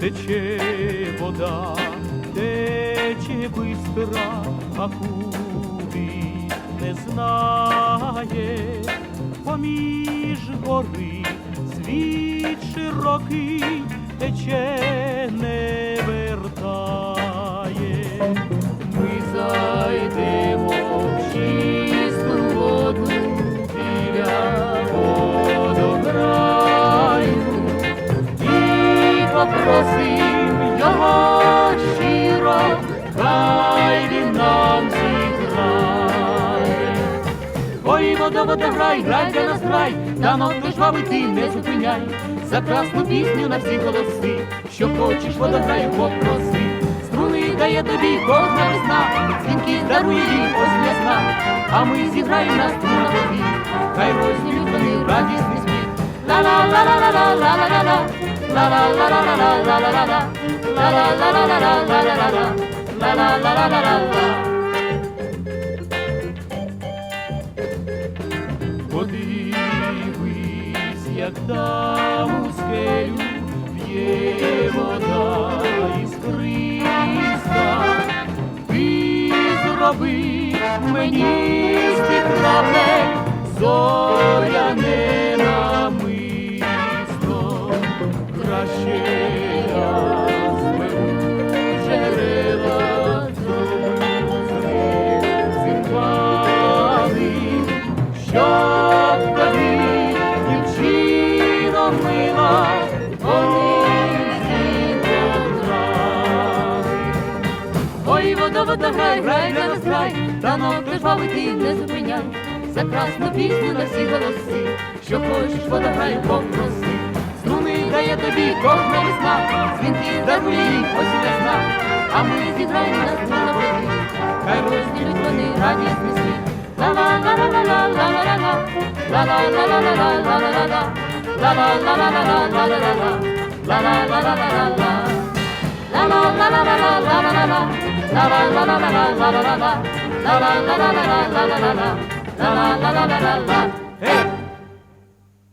Тече вода, тече бистра, а куди не знає, поміж гори світ широкий тече Ой, вода, вода, грай, для нас грай, дамо хто жвавий ти не зупиняй, за красну пісню на всі голоси, що хочеш, вода граю, попроси. Струни дає тобі кожна весна, дзвінки дарує їй ось весна, а ми зіграємо на струнах тобі, хай розділють вони радісний сміх. Ла-ла-ла-ла-ла-ла-ла-ла-ла, ла-ла-ла-ла-ла-ла-ла-ла, ла-ла-ла-ла-ла-ла-ла-ла, Подивись, як там у скелю б'є вода іскриста. Ти зроби мені з тих Ой, вода, вода, грай, грай, для нас грай, танок ти жвавий не зупиняй, за красну пісню на всі голоси, що хочеш, вода грай, попроси. Струни дає тобі кожна весна, дзвінки дарує ось весна, а ми зіграємо на струнах води, хай розділють вони радісний світ. Ла-ла-ла-ла-ла-ла-ла-ла-ла, ла-ла-ла-ла-ла-ла-ла-ла-ла, ла-ла-ла-ла-ла-ла-ла-ла, Hey!